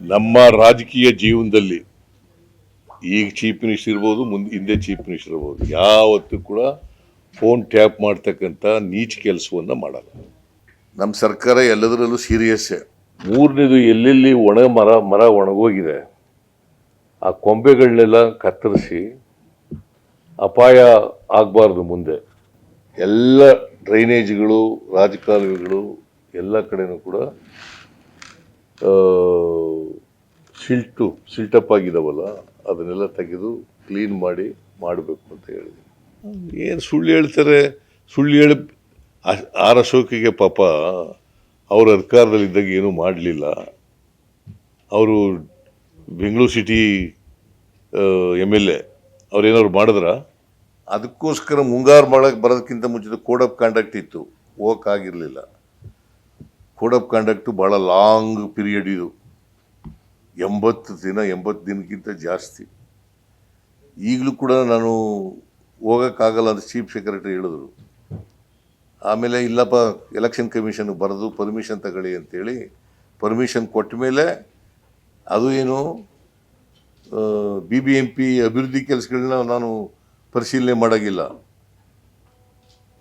ನಮ್ಮ ರಾಜಕೀಯ ಜೀವನದಲ್ಲಿ ಈಗ ಚೀಫ್ ಮಿನಿಸ್ಟರ್ ಇರ್ಬೋದು ಮುಂದೆ ಹಿಂದೆ ಚೀಫ್ ಮಿನಿಸ್ಟರ್ ಇರ್ಬೋದು ಯಾವತ್ತೂ ಕೂಡ ಫೋನ್ ಟ್ಯಾಪ್ ಮಾಡ್ತಕ್ಕಂಥ ನೀಚ ಕೆಲಸವನ್ನು ಮಾಡಲ್ಲ. ನಮ್ಮ ಸರ್ಕಾರ ಎಲ್ಲದರಲ್ಲೂ ಸೀರಿಯಸ್ಸೇ ಮೂರನೇದು ಎಲ್ಲೆಲ್ಲಿ ಒಣ ಮರ ಮರ ಒಣಗೋಗಿದೆ ಆ ಕೊಂಬೆಗಳನ್ನೆಲ್ಲ ಕತ್ತರಿಸಿ ಅಪಾಯ ಆಗಬಾರ್ದು ಮುಂದೆ. ಎಲ್ಲ ಡ್ರೈನೇಜ್ಗಳು ರಾಜಕಾಲುವೆಗಳು ಎಲ್ಲ ಕಡೆನೂ ಕೂಡ ಸಿಲ್ಟು ಸಿಲ್ಟಪ್ ಆಗಿದಾವಲ್ಲ ಅದನ್ನೆಲ್ಲ ತೆಗೆದು ಕ್ಲೀನ್ ಮಾಡಿ ಮಾಡಬೇಕು ಅಂತ ಹೇಳಿದೆ ಏನು ಸುಳ್ಳು ಹೇಳ್ತಾರೆ? ಸುಳ್ಳು ಹೇಳಿ ಆರಶೋಕಿಗೆ ಆರ್ ಅಶೋಕಿಗೆ ಪಾಪ ಅವ್ರ ಅಧಿಕಾರದಲ್ಲಿದ್ದಾಗ ಏನೂ ಮಾಡಲಿಲ್ಲ. ಅವರು Bengaluru city M L A ಅವ್ರೇನಾದ್ರು ಮಾಡಿದ್ರ? ಅದಕ್ಕೋಸ್ಕರ ಮುಂಗಾರು ಮಾಡೋಕ್ಕೆ ಬರೋದಕ್ಕಿಂತ ಮುಂಚಿತ ಕೋಡ್ ಆಫ್ ಕಾಂಡಕ್ಟ್ ಇತ್ತು. ಹೋಗಕ್ಕಾಗಿರಲಿಲ್ಲ. ಕೋಡ್ ಆಫ್ ಕಾಂಡಕ್ಟು ಭಾಳ ಲಾಂಗ್ ಪೀರಿಯಡ್ ಇದು. ಎಂಬತ್ತು ದಿನ, ಎಂಬತ್ತು ದಿನಕ್ಕಿಂತ ಜಾಸ್ತಿ. ಈಗಲೂ ಕೂಡ ನಾನು ಹೋಗೋಕ್ಕಾಗಲ್ಲ ಅಂತ ಚೀಫ್ ಸೆಕ್ರೆಟರಿ ಹೇಳಿದ್ರು. ಆಮೇಲೆ ಇಲ್ಲಪ್ಪ ಎಲೆಕ್ಷನ್ ಕಮಿಷನ್ ಬರೆದು ಪರ್ಮಿಷನ್ ತಗೊಳ್ಳಿ ಅಂತೇಳಿ ಪರ್ಮಿಷನ್ ಕೊಟ್ಟ ಮೇಲೆ ಅದು ಏನು ಬಿ ಬಿ ಎಂ ಪಿ ಅಭಿವೃದ್ಧಿ ಕೆಲಸಗಳನ್ನ ನಾನು ಪರಿಶೀಲನೆ ಮಾಡೋಂಗಿಲ್ಲ.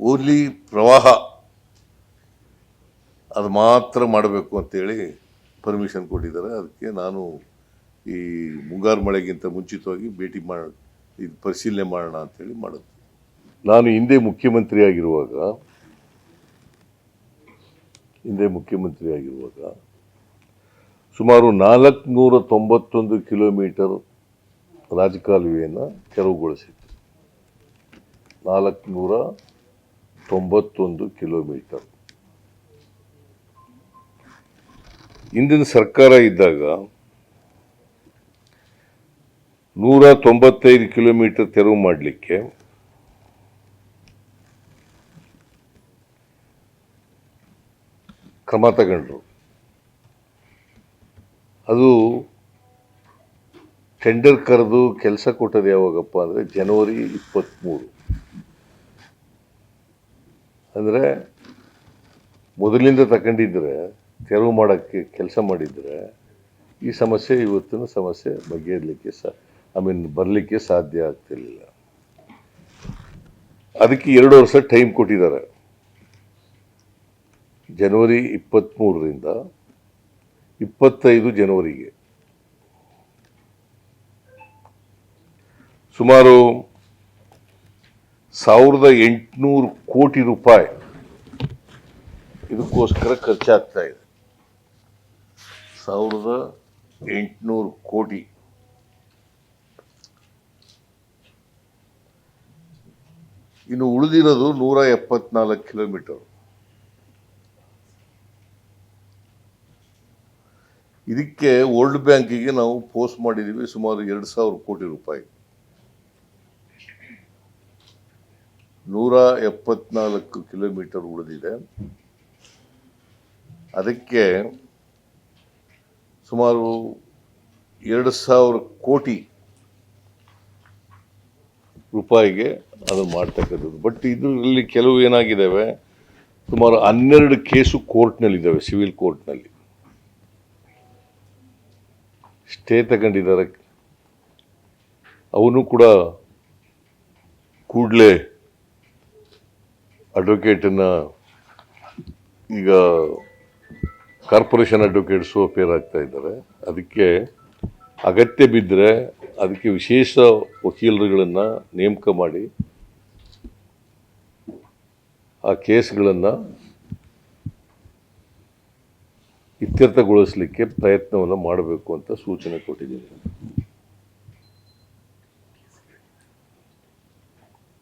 ಓನ್ಲಿ ಪ್ರವಾಹ. ಅದು ಮಾತ್ರ ಮಾಡಬೇಕು ಅಂತೇಳಿ ಪರ್ಮಿಷನ್ ಕೊಟ್ಟಿದ್ದಾರೆ. ಅದಕ್ಕೆ ನಾನು ಈ ಮುಂಗಾರು ಮಳೆಗಿಂತ ಮುಂಚಿತವಾಗಿ ಭೇಟಿ ಮಾಡ ಇದು ಪರಿಶೀಲನೆ ಮಾಡೋಣ ಅಂತೇಳಿ ಮಾಡೋದು ನಾನು ಹಿಂದೆ ಮುಖ್ಯಮಂತ್ರಿ ಆಗಿರುವಾಗ ಹಿಂದೆ ಮುಖ್ಯಮಂತ್ರಿ ಆಗಿರುವಾಗ ಸುಮಾರು ನಾಲ್ಕುನೂರ ತೊಂಬತ್ತೊಂದು ಕಿಲೋಮೀಟರ್ ರಾಜಕಾಲುವೆಯನ್ನು ತೆರವುಗೊಳಿಸಿತ್ತು ನಾಲ್ಕುನೂರ ತೊಂಬತ್ತೊಂದು ಕಿಲೋಮೀಟರ್. ಇಂದಿನ ಸರ್ಕಾರ ಇದ್ದಾಗ ನೂರ ತೊಂಬತ್ತೈದು ಕಿಲೋಮೀಟರ್ ತೆರವು ಮಾಡಲಿಕ್ಕೆ ಕ್ರಮ ತಗೊಂಡ್ರು. ಅದು ಟೆಂಡರ್ ಕರೆದು ಕೆಲಸ ಕೊಟ್ಟದ್ದು ಯಾವಾಗಪ್ಪ ಅಂದರೆ ಜನವರಿ ಇಪ್ಪತ್ತ್ಮೂರು. ಅಂದರೆ ಮೊದಲಿಂದ ತಗೊಂಡಿದ್ರೆ ತೆರವು ಮಾಡೋಕ್ಕೆ ಕೆಲಸ ಮಾಡಿದರೆ ಈ ಸಮಸ್ಯೆ ಇವತ್ತಿನ ಸಮಸ್ಯೆ ಬಗೆಹರಲಿಕ್ಕೆ ಸಾ ಐ ಮೀನ್ ಬರಲಿಕ್ಕೆ ಸಾಧ್ಯ ಆಗ್ತಿರಲಿಲ್ಲ. ಅದಕ್ಕೆ ಎರಡು ವರ್ಷ ಟೈಮ್ ಕೊಟ್ಟಿದ್ದಾರೆ. ಜನವರಿ ಇಪ್ಪತ್ತ್ಮೂರರಿಂದ ಇಪ್ಪತ್ತೈದು ಜನವರಿಗೆ. ಸುಮಾರು ಸಾವಿರದ ಎಂಟುನೂರು ಕೋಟಿ ರೂಪಾಯಿ. ಇದಕ್ಕೋಸ್ಕರ ಖರ್ಚಾಗ್ತಾ ಇದೆ. ಸಾವಿರದ ಎಂಟುನೂರು ಕೋಟಿ. ಇನ್ನು ಉಳಿದಿರೋದು ನೂರ ಎಪ್ಪತ್ನಾಲ್ಕು ಕಿಲೋಮೀಟರ್. ಇದಕ್ಕೆ ವರ್ಲ್ಡ್ ಬ್ಯಾಂಕಿಗೆ ನಾವು ಪೋಸ್ಟ್ ಮಾಡಿದ್ದೀವಿ ಸುಮಾರು ಎರಡು ಸಾವಿರ ಕೋಟಿ ರೂಪಾಯಿ. ನೂರ ಎಪ್ಪತ್ನಾಲ್ಕು ಕಿಲೋಮೀಟರ್ ಉಳಿದಿದೆ. ಅದಕ್ಕೆ ಸುಮಾರು ಎರಡು ಸಾವಿರ ಕೋಟಿ ರೂಪಾಯಿಗೆ ಅದನ್ನು ಮಾಡ್ತಕ್ಕಂಥದ್ದು. ಬಟ್ ಇದರಲ್ಲಿ ಕೆಲವು ಏನಾಗಿದ್ದಾವೆ, ಸುಮಾರು ಹನ್ನೆರಡು ಕೇಸು ಕೋರ್ಟ್ನಲ್ಲಿದ್ದಾವೆ, ಸಿವಿಲ್ ಕೋರ್ಟ್ನಲ್ಲಿ. ಸ್ಟೇ ತಗೊಂಡಿದ್ದಾರೆ. ಅವನು ಕೂಡ ಕೂಡಲೇ ಅಡ್ವೊಕೇಟನ್ನು ಈಗ ಕಾರ್ಪೊರೇಷನ್ ಅಡ್ವೊಕೇಟ್ಸು ಅಪೇರ್ ಆಗ್ತಾ ಇದ್ದಾರೆ. ಅದಕ್ಕೆ ಅಗತ್ಯ ಬಿದ್ದರೆ ಅದಕ್ಕೆ ವಿಶೇಷ ವಕೀಲರುಗಳನ್ನು ನೇಮಕ ಮಾಡಿ ಆ ಕೇಸ್ಗಳನ್ನು ಇತ್ಯರ್ಥಗೊಳಿಸಲಿಕ್ಕೆ ಪ್ರಯತ್ನವನ್ನು ಮಾಡಬೇಕು ಅಂತ ಸೂಚನೆ ಕೊಟ್ಟಿದ್ದೀನಿ.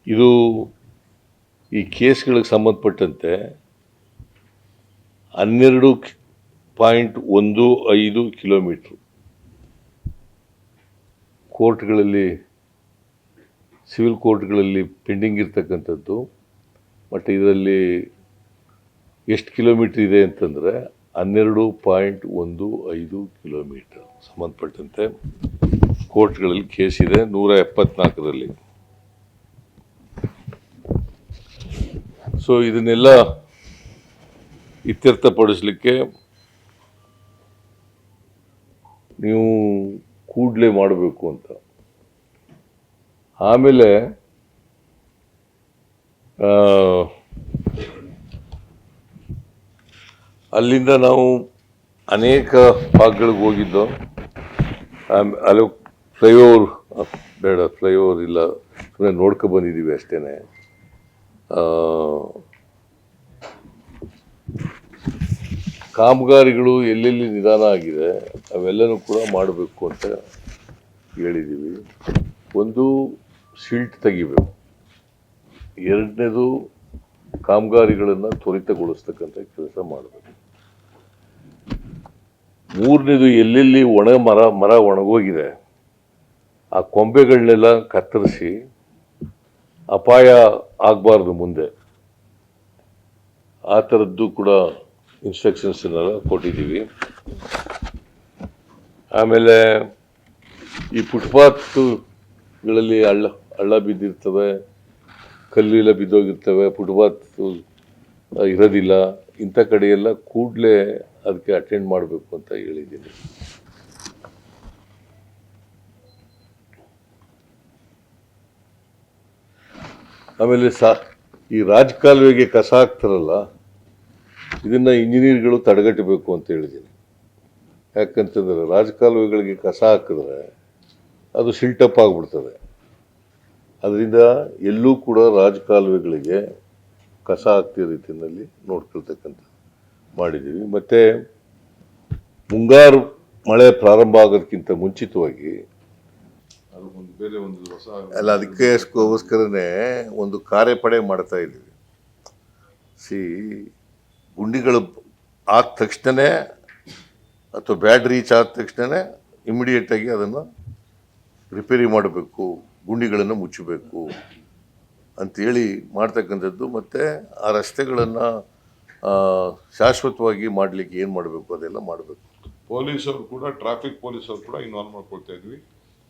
ಇದು ಈ ಕೇಸ್ಗಳಿಗೆ ಸಂಬಂಧಪಟ್ಟಂತೆ ಹನ್ನೆರಡು ಪಾಯಿಂಟ್ ಒಂದು ಐದು ಕಿಲೋಮೀಟ್ರ್. ಕೋರ್ಟ್ಗಳಲ್ಲಿ, ಸಿವಿಲ್ ಕೋರ್ಟ್ಗಳಲ್ಲಿ ಪೆಂಡಿಂಗ್ ಇರ್ತಕ್ಕಂಥದ್ದು ಬಟ್ ಇದರಲ್ಲಿ ಎಷ್ಟು ಕಿಲೋಮೀಟ್ರ್ ಇದೆ ಅಂತಂದರೆ ಹನ್ನೆರಡು ಪಾಯಿಂಟ್ ಒಂದು ಐದು ಕಿಲೋಮೀಟರ್ ಸಂಬಂಧಪಟ್ಟಂತೆ ಕೋರ್ಟ್ಗಳಲ್ಲಿ ಕೇಸ್ ಇದೆ, ನೂರ ಎಪ್ಪತ್ನಾಲ್ಕರಲ್ಲಿ. ಸೊ ಇದನ್ನೆಲ್ಲ ಇತ್ಯರ್ಥಪಡಿಸಲಿಕ್ಕೆ ನೀವು ಕೂಡಲೇ ಮಾಡಬೇಕು ಅಂತ. ಆಮೇಲೆ ಅಲ್ಲಿಂದ ನಾವು ಅನೇಕ ಭಾಗಗಳಿಗೆ ಹೋಗಿದ್ದು. ಅಲ್ಲಿ ಫ್ಲೈಓವರ್ ಬೇಡ, ಫ್ಲೈಓವರ್ ಇಲ್ಲ ಸುಮ್ಮನೆ ನೋಡ್ಕೊ ಬಂದಿದ್ದೀವಿ ಅಷ್ಟೇ ಕಾಮಗಾರಿಗಳು ಎಲ್ಲೆಲ್ಲಿ ನಿಧಾನ ಆಗಿದೆ, ಅವೆಲ್ಲನೂ ಕೂಡ ಮಾಡಬೇಕು ಅಂತ ಹೇಳಿದ್ದೀವಿ ಒಂದು ಸಿಲ್ಟ್ ತೆಗಿಬೇಕು. ಎರಡನೇದು ಕಾಮಗಾರಿಗಳನ್ನು ತ್ವರಿತಗೊಳಿಸ್ತಕ್ಕಂಥ ಕೆಲಸ ಮಾಡಬೇಕು. ಮೂರನೇದು ಎಲ್ಲೆಲ್ಲಿ ಒಣ ಮರ ಮರ ಒಣಗೋಗಿದೆ, ಆ ಕೊಂಬೆಗಳನ್ನೆಲ್ಲ ಕತ್ತರಿಸಿ ಅಪಾಯ ಆಗಬಾರ್ದು ಮುಂದೆ. ಆ ಥರದ್ದು ಕೂಡ ಇನ್ಸ್ಟ್ರಕ್ಷನ್ಸ್ನೆಲ್ಲ ಕೊಟ್ಟಿದ್ದೀವಿ ಆಮೇಲೆ ಈ ಫುಟ್ಪಾತ್ಗಳಲ್ಲಿ ಹಳ್ಳ ಹಳ್ಳ ಬಿದ್ದಿರ್ತವೆ, ಕಲ್ಲು ಎಲ್ಲ ಬಿದ್ದೋಗಿರ್ತವೆ, ಫುಟ್ಪಾತ್ ಇರೋದಿಲ್ಲ. ಇಂಥ ಕಡೆಯೆಲ್ಲ ಕೂಡಲೇ ಅದಕ್ಕೆ ಅಟೆಂಡ್ ಮಾಡಬೇಕು ಅಂತ ಹೇಳಿದ್ದೀನಿ. ಆಮೇಲೆ ಸಾ, ಈ ರಾಜಕಾಲುವೆಗೆ ಕಸ ಹಾಕ್ತಾರಲ್ಲ ಇದನ್ನ ಇಂಜಿನಿಯರ್ಗಳು ತಡೆಗಟ್ಟಬೇಕು ಅಂತ ಹೇಳಿದ್ದೀನಿ. ಯಾಕಂತಂದ್ರೆ ರಾಜಕಾಲುವೆಗಳಿಗೆ ಕಸ ಹಾಕಿದ್ರೆ ಅದು ಸಿಲ್ಟಪ್ ಆಗಿಬಿಡ್ತದೆ. ಅದರಿಂದ ಎಲ್ಲೂ ಕೂಡ ರಾಜಕಾಲುವೆಗಳಿಗೆ ಕಸ ಹಾಕ್ತಿರೋ ರೀತಿಯಲ್ಲಿ ನೋಡ್ಕೊಳ್ತಕ್ಕಂಥ ಮಾಡಿದ್ದೀವಿ. ಮತ್ತು ಮುಂಗಾರು ಮಳೆ ಪ್ರಾರಂಭ ಆಗೋದಕ್ಕಿಂತ ಮುಂಚಿತವಾಗಿ ಅಲ್ಲ ಅದಕ್ಕೋಸ್ಕರನೇ ಒಂದು ಕಾರ್ಯಪಡೆ ಮಾಡ್ತಾ ಇದ್ದೀವಿ. ಸಿ ಗುಂಡಿಗಳು ಆದ ತಕ್ಷಣನೇ ಅಥವಾ ಬ್ಯಾಡ್ ರೀಚ್ ಆದ ತಕ್ಷಣನೇ ಇಮಿಡಿಯೇಟಾಗಿ ಅದನ್ನು ರಿಪೇರಿ ಮಾಡಬೇಕು, ಗುಂಡಿಗಳನ್ನು ಮುಚ್ಚಬೇಕು ಅಂತೇಳಿ ಮಾಡ್ತಕ್ಕಂಥದ್ದು. ಮತ್ತು ಆ ರಸ್ತೆಗಳನ್ನು ಶಾಶ್ವತವಾಗಿ ಮಾಡಲಿಕ್ಕೆ ಏನು ಮಾಡಬೇಕು ಅದೆಲ್ಲ ಮಾಡಬೇಕು. ಪೊಲೀಸರು ಕೂಡ ಟ್ರಾಫಿಕ್ ಪೊಲೀಸರು ಕೂಡ ಇನ್ವಾಲ್ವ್ ಮಾಡ್ಕೊಳ್ತಾ ಇದ್ವಿ.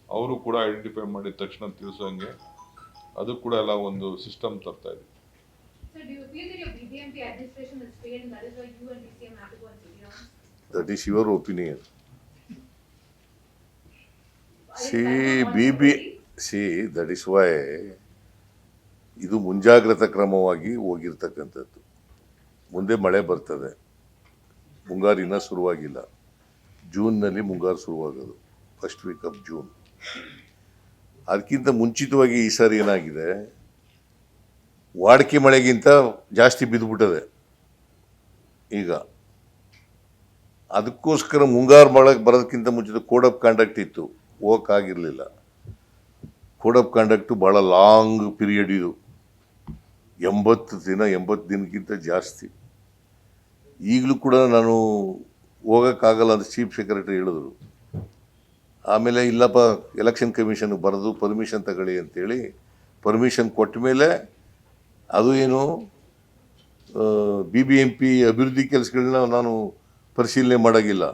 ಅವರು ಕೂಡ ಐಡೆಂಟಿಫೈ ಮಾಡಿದ ತಕ್ಷಣ ತಿಳಿಸೋಂಗೆ ಅದು ಕೂಡ ಎಲ್ಲ ಒಂದು ಸಿಸ್ಟಮ್ ತರ್ತಾ ಇದ್ವಿ. So do you feel that your BBMP administration has failed and that is why you and DCM have to go on city rounds? That is your See, Is see that is why ಇದು ಮುಂಜಾಗ್ರತಾ ಕ್ರಮವಾಗಿ ಹೋಗಿರ್ತಕ್ಕಂಥದ್ದು ಮುಂದೆ ಮಳೆ ಬರ್ತದೆ ಮುಂಗಾರು ಇನ್ನೂ ಶುರುವಾಗಿಲ್ಲ ಜೂನ್ನಲ್ಲಿ ಮುಂಗಾರು ಶುರುವಾಗೋದು ಫಸ್ಟ್ ವೀಕ್ ಆಫ್ ಜೂನ್ ಅದಕ್ಕಿಂತ ಮುಂಚಿತವಾಗಿ ಈ ಸಾರಿ ಏನಾಗಿದೆ ವಾಡಿಕೆ ಮಳೆಗಿಂತ ಜಾಸ್ತಿ ಬಿದ್ದುಬಿಟ್ಟದೆ. ಈಗ ಅದಕ್ಕೋಸ್ಕರ ಮುಂಗಾರು ಮಳೆಗೆ ಬರೋದಕ್ಕಿಂತ ಮುಂಚಿತ ಕೋಡ್ ಆಫ್ ಕಾಂಡಕ್ಟ್ ಇತ್ತು. ಹೋಗೋಕ್ಕಾಗಿರಲಿಲ್ಲ ಕೋಡ್ ಆಫ್ ಕಾಂಡಕ್ಟು ಭಾಳ ಲಾಂಗ್ ಪೀರಿಯಡ್ ಇದು. ಎಂಬತ್ತು ದಿನ, ಎಂಬತ್ತು ದಿನಕ್ಕಿಂತ ಜಾಸ್ತಿ. ಈಗಲೂ ಕೂಡ ನಾನು ಹೋಗೋಕ್ಕಾಗಲ್ಲ ಅಂತ ಚೀಫ್ ಸೆಕ್ರೆಟರಿ ಹೇಳಿದ್ರು. ಆಮೇಲೆ ಇಲ್ಲಪ್ಪ, ಎಲೆಕ್ಷನ್ ಕಮಿಷನ್ಗೆ ಬರೆದು ಪರ್ಮಿಷನ್ ತಗೊಳ್ಳಿ ಅಂತೇಳಿ ಪರ್ಮಿಷನ್ ಕೊಟ್ಟ ಮೇಲೆ ಅದು ಏನು ಬಿ ಬಿ ಎಂ ಪಿ ಅಭಿವೃದ್ಧಿ ಕೆಲಸಗಳನ್ನ ನಾನು ಪರಿಶೀಲನೆ ಮಾಡೋಂಗಿಲ್ಲ.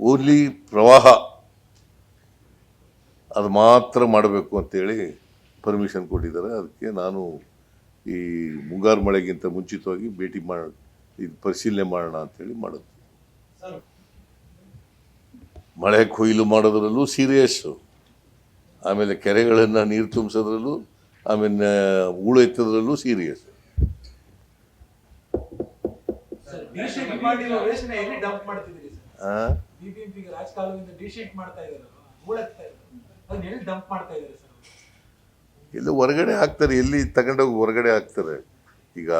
ಓನ್ಲಿ ಪ್ರವಾಹ ಅದು ಮಾತ್ರ ಮಾಡಬೇಕು ಅಂತೇಳಿ ಪರ್ಮಿಷನ್ ಕೊಟ್ಟಿದ್ದಾರೆ. ಅದಕ್ಕೆ ನಾನು ಈ ಮುಂಗಾರು ಮಳೆಗಿಂತ ಮುಂಚಿತವಾಗಿ ಭೇಟಿ ಮಾಡ ಇದು ಪರಿಶೀಲನೆ ಮಾಡೋಣ ಅಂತೇಳಿ ಮಾಡೋದು ಮಳೆ ಕೊಯ್ಲು ಮಾಡೋದ್ರಲ್ಲೂ ಸೀರಿಯಸ್ಸು ಆಮೇಲೆ ಕೆರೆಗಳನ್ನು ನೀರು ತುಂಬಿಸೋದ್ರಲ್ಲೂ ಆಮೇಲೆ ಹೂಳು ಎತ್ತದ್ರಲ್ಲೂ ಸೀರಿಯಸ್ ಇಲ್ಲಿ ಎಲ್ಲ ಹೊರಗಡೆ ಹಾಕ್ತಾರೆ ಎಲ್ಲಿ ತಗೊಂಡೋಗಿ ಹೊರಗಡೆ ಹಾಕ್ತಾರೆ? ಈಗ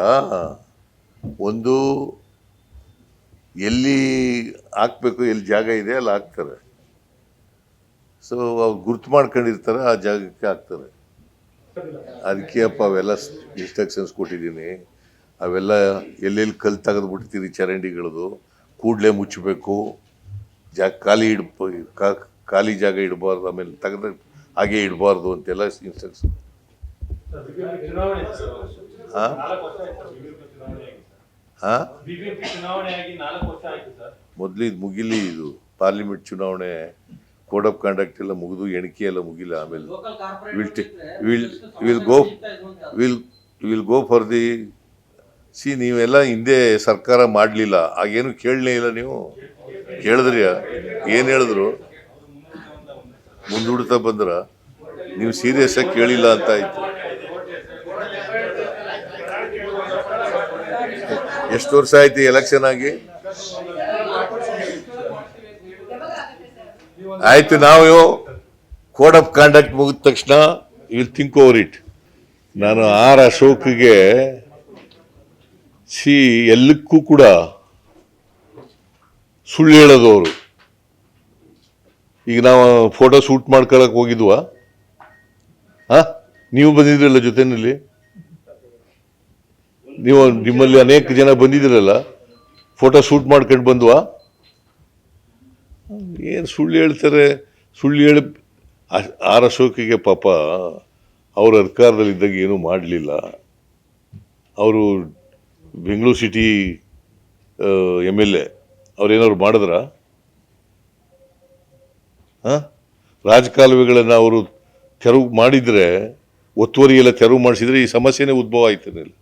ಒಂದು ಎಲ್ಲಿ ಹಾಕ್ಬೇಕು ಎಲ್ಲಿ ಜಾಗ ಇದೆ ಅಲ್ಲಿ ಹಾಕ್ತಾರೆ. ಸೊ ಅವ್ರು ಗುರ್ತು ಮಾಡ್ಕೊಂಡಿರ್ತಾರೆ ಆ ಜಾಗಕ್ಕೆ ಹಾಕ್ತಾರೆ. ಅದಕ್ಕೆ ಅಪ್ಪ ಅವೆಲ್ಲ ಇನ್ಸ್ಟ್ರಕ್ಷನ್ಸ್ ಕೊಟ್ಟಿದ್ದೀನಿ. ಅವೆಲ್ಲ ಎಲ್ಲೆಲ್ಲಿ ಕಲ್ಲು ತೆಗೆದು ಬಿಡ್ತೀರಿ ಚರಂಡಿಗಳದು ಕೂಡಲೇ ಮುಚ್ಚಬೇಕು. ಜಾಗ ಖಾಲಿ ಇಡ್ ಖಾಲಿ ಜಾಗ ಇಡಬಾರ್ದು ಆಮೇಲೆ ತೆಗೆದ ಹಾಗೆ ಇಡಬಾರ್ದು ಅಂತೆಲ್ಲ ಇನ್ಸ್ಟ್ರಕ್ಷನ್ ಹಾಂ? ಹಾಂ? ಬಿಬಿಎಂಪಿ ಚುನಾವಣೆ ಆಗಿ ನಾಲ್ಕು ವರ್ಷ ಆಯ್ತು ಸರ್. ಮೊದಲು ಇದು ಮುಗಿಲಿ ಇದು ಪಾರ್ಲಿಮೆಂಟ್ ಚುನಾವಣೆ. ಕೋಡ್ ಆಫ್ ಕಾಂಡಕ್ಟ್ ಎಲ್ಲ ಮುಗಿದು ಎಣಿಕೆ ಎಲ್ಲ ಮುಗಿಲ್ಲ ಆಮೇಲೆ. Will will will go will will go for the C ನೀವೆಲ್ಲ ಹಿಂದೆ ಸರ್ಕಾರ ಮಾಡಲಿಲ್ಲ. ಆಗೇನು ಕೇಳಲೇ ಇಲ್ಲ ನೀವು? ಕೇಳಿದ್ರಿ ಏನು ಹೇಳಿದ್ರು? ಮುಂದೂಡ್ತಾ ಬಂದ್ರ ನೀವು ಸೀರಿಯಸ್ ಆಗಿ ಕೇಳಿಲ್ಲ ಅಂತ ಆಯ್ತು. ಎಷ್ಟು ವರ್ಷ ಆಯ್ತು ಎಲೆಕ್ಷನ್ ಆಗಿ? ಆಯ್ತು, ನಾವು ಕೋಡ್ ಆಫ್ ಕಾಂಡಕ್ಟ್ ಮುಗಿದ ತಕ್ಷಣ ವಿಲ್ ಥಿಂಕ್ ಓವರ್ ಇಟ್ ನಾನು ಆರ್ ಅಶೋಕ್ಗೆ ಸಿ ಎಲ್ಲಕ್ಕೂ ಕೂಡ ಸುಳ್ಳು ಹೇಳೋದು ಈಗ ನಾವು ಫೋಟೋ ಶೂಟ್ ಮಾಡ್ಕೊಳಕ್ ಹೋಗಿದ್ವಾ? ಹಾ? ನೀವು ಬಂದಿದ್ರಲ್ಲ ಜೊತೆನಲ್ಲಿ? ನೀವು ನಿಮ್ಮಲ್ಲಿ ಅನೇಕ ಜನ ಬಂದಿದ್ದೀರಲ್ಲ ಫೋಟೋ ಶೂಟ್ ಮಾಡ್ಕೊಂಡು ಬಂದ್ವಾ? ಏನು ಸುಳ್ಳು ಹೇಳ್ತಾರೆ? ಸುಳ್ಳು ಹೇಳಿ ಆರ್ ಅಶೋಕಿಗೆ ಪಾಪ ಅವರು ಅಧಿಕಾರದಲ್ಲಿದ್ದಾಗ ಏನೂ ಮಾಡಲಿಲ್ಲ. ಅವರು Bengaluru city M L A, ಅವ್ರೇನಾದ್ರು ಮಾಡಿದ್ರ? ಹಾಂ ರಾಜಕಾಲುವೆಗಳನ್ನು ಅವರು ತೆರವು ಮಾಡಿದರೆ ಒತ್ತುವರಿ ಎಲ್ಲ ತೆರವು ಮಾಡಿಸಿದರೆ ಈ ಸಮಸ್ಯೆನೇ ಉದ್ಭವ ಆಯ್ತಿರಲಿಲ್ಲ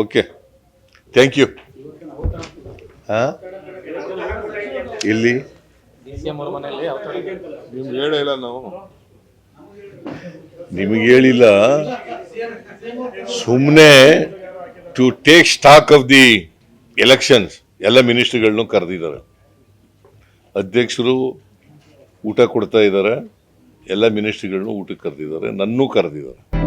ಓಕೆ. Thank you. ಹಾಂ ಇಲ್ಲಿ ನಿಮ್ಗೆ ಹೇಳಿಲ್ಲ ನಾವು. ನಿಮಗೆ ಹೇಳಿಲ್ಲ. ಸುಮ್ಮನೆ to take stock of the elections ಎಲ್ಲ ಮಿನಿಸ್ಟ್ರಿಗಳನ್ನು ಕರೆದಿದ್ದಾರೆ. ಅಧ್ಯಕ್ಷರು ಊಟ ಕೊಡ್ತಾ ಇದ್ದಾರೆ ಎಲ್ಲ ಮಿನಿಸ್ಟ್ರಿಗಳನ್ನು ಊಟಕ್ಕೆ ಕರೆದಿದ್ದಾರೆ ನನ್ನೂ ಕರೆದಿದ್ದಾರೆ.